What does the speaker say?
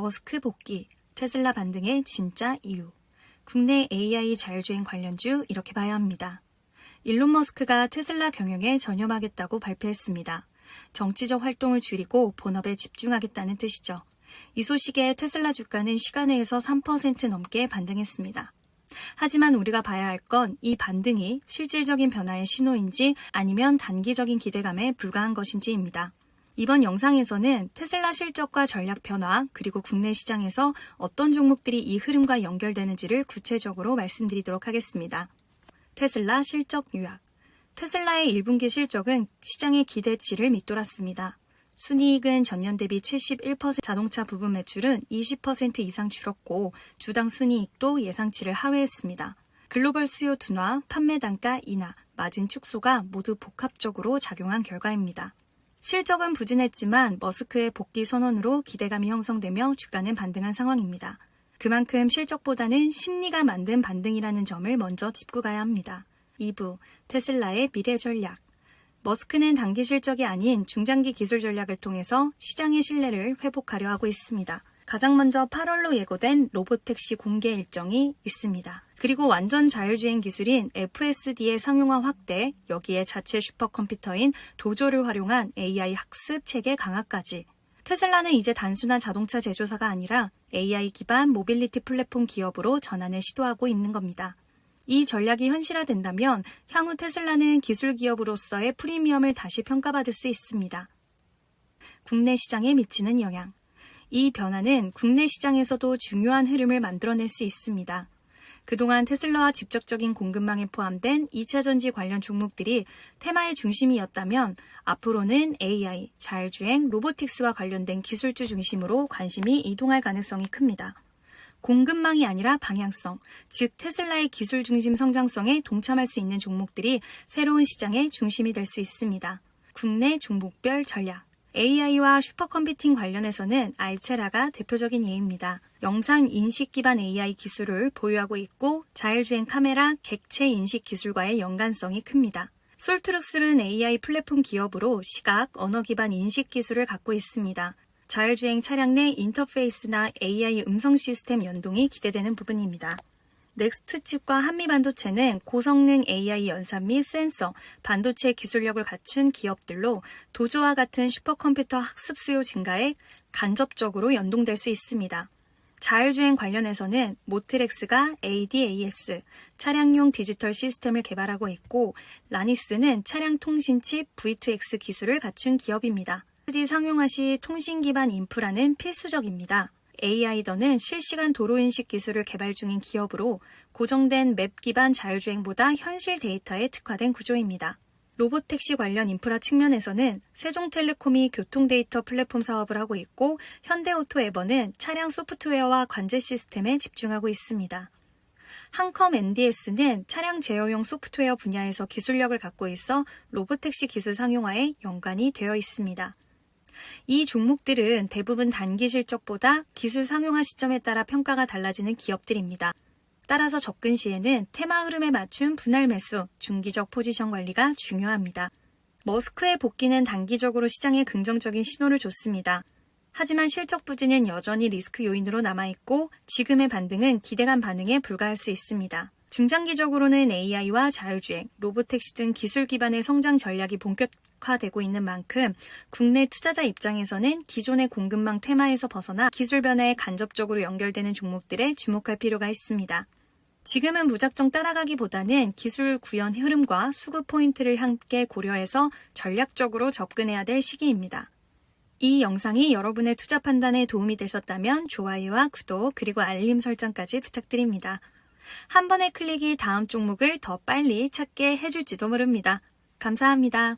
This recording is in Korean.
머스크 복귀, 테슬라 반등의 진짜 이유. 국내 AI 자율주행 관련주 이렇게 봐야 합니다. 일론 머스크가 테슬라 경영에 전념하겠다고 발표했습니다. 정치적 활동을 줄이고 본업에 집중하겠다는 뜻이죠. 이 소식에 테슬라 주가는 시간외에서 3% 넘게 반등했습니다. 하지만 우리가 봐야 할 건 이 반등이 실질적인 변화의 신호인지 아니면 단기적인 기대감에 불과한 것인지입니다. 이번 영상에서는 테슬라 실적과 전략 변화, 그리고 국내 시장에서 어떤 종목들이 이 흐름과 연결되는지를 구체적으로 말씀드리도록 하겠습니다. 테슬라 실적 요약. 테슬라의 1분기 실적은 시장의 기대치를 밑돌았습니다. 순이익은 전년 대비 71% 자동차 부분 매출은 20% 이상 줄었고 주당 순이익도 예상치를 하회했습니다. 글로벌 수요 둔화, 판매 단가 인하, 마진 축소가 모두 복합적으로 작용한 결과입니다. 실적은 부진했지만 머스크의 복귀 선언으로 기대감이 형성되며 주가는 반등한 상황입니다. 그만큼 실적보다는 심리가 만든 반등이라는 점을 먼저 짚고 가야 합니다. 2부 테슬라의 미래 전략 머스크는 단기 실적이 아닌 중장기 기술 전략을 통해서 시장의 신뢰를 회복하려 하고 있습니다. 가장 먼저 8월로 예고된 로보택시 공개 일정이 있습니다. 그리고 완전 자율주행 기술인 FSD의 상용화 확대, 여기에 자체 슈퍼컴퓨터인 도조를 활용한 AI 학습 체계 강화까지. 테슬라는 이제 단순한 자동차 제조사가 아니라 AI 기반 모빌리티 플랫폼 기업으로 전환을 시도하고 있는 겁니다. 이 전략이 현실화된다면 향후 테슬라는 기술 기업으로서의 프리미엄을 다시 평가받을 수 있습니다. 국내 시장에 미치는 영향. 이 변화는 국내 시장에서도 중요한 흐름을 만들어낼 수 있습니다. 그동안 테슬라와 직접적인 공급망에 포함된 2차 전지 관련 종목들이 테마의 중심이었다면 앞으로는 AI, 자율주행, 로보틱스와 관련된 기술주 중심으로 관심이 이동할 가능성이 큽니다. 공급망이 아니라 방향성, 즉 테슬라의 기술 중심 성장성에 동참할 수 있는 종목들이 새로운 시장의 중심이 될 수 있습니다. 국내 종목별 전략. AI와 슈퍼컴퓨팅 관련해서는 알체라가 대표적인 예입니다. 영상 인식 기반 AI 기술을 보유하고 있고 자율주행 카메라, 객체 인식 기술과의 연관성이 큽니다. 솔트룩스는 AI 플랫폼 기업으로 시각, 언어 기반 인식 기술을 갖고 있습니다. 자율주행 차량 내 인터페이스나 AI 음성 시스템 연동이 기대되는 부분입니다. 넥스트칩과 한미반도체는 고성능 AI 연산 및 센서, 반도체 기술력을 갖춘 기업들로 도조와 같은 슈퍼컴퓨터 학습 수요 증가에 간접적으로 연동될 수 있습니다. 자율주행 관련해서는 모트렉스가 ADAS, 차량용 디지털 시스템을 개발하고 있고, 라니스는 차량 통신칩 V2X 기술을 갖춘 기업입니다. SD 상용화 시 통신 기반 인프라는 필수적입니다. AI더는 실시간 도로인식 기술을 개발 중인 기업으로 고정된 맵 기반 자율주행보다 현실 데이터에 특화된 구조입니다. 로보택시 관련 인프라 측면에서는 세종텔레콤이 교통 데이터 플랫폼 사업을 하고 있고 현대오토 에버는 차량 소프트웨어와 관제 시스템에 집중하고 있습니다. 한컴 NDS는 차량 제어용 소프트웨어 분야에서 기술력을 갖고 있어 로보택시 기술 상용화에 연관이 되어 있습니다. 이 종목들은 대부분 단기 실적보다 기술 상용화 시점에 따라 평가가 달라지는 기업들입니다. 따라서 접근 시에는 테마 흐름에 맞춘 분할 매수, 중기적 포지션 관리가 중요합니다. 머스크의 복귀는 단기적으로 시장에 긍정적인 신호를 줬습니다. 하지만 실적 부진은 여전히 리스크 요인으로 남아있고 지금의 반등은 기대감 반응에 불과할 수 있습니다. 중장기적으로는 AI와 자율주행, 로보택시 등 기술 기반의 성장 전략이 본격화되고 있는 만큼 국내 투자자 입장에서는 기존의 공급망 테마에서 벗어나 기술 변화에 간접적으로 연결되는 종목들에 주목할 필요가 있습니다. 지금은 무작정 따라가기보다는 기술 구현 흐름과 수급 포인트를 함께 고려해서 전략적으로 접근해야 될 시기입니다. 이 영상이 여러분의 투자 판단에 도움이 되셨다면 좋아요와 구독 그리고 알림 설정까지 부탁드립니다. 한 번의 클릭이 다음 종목을 더 빨리 찾게 해줄지도 모릅니다. 감사합니다.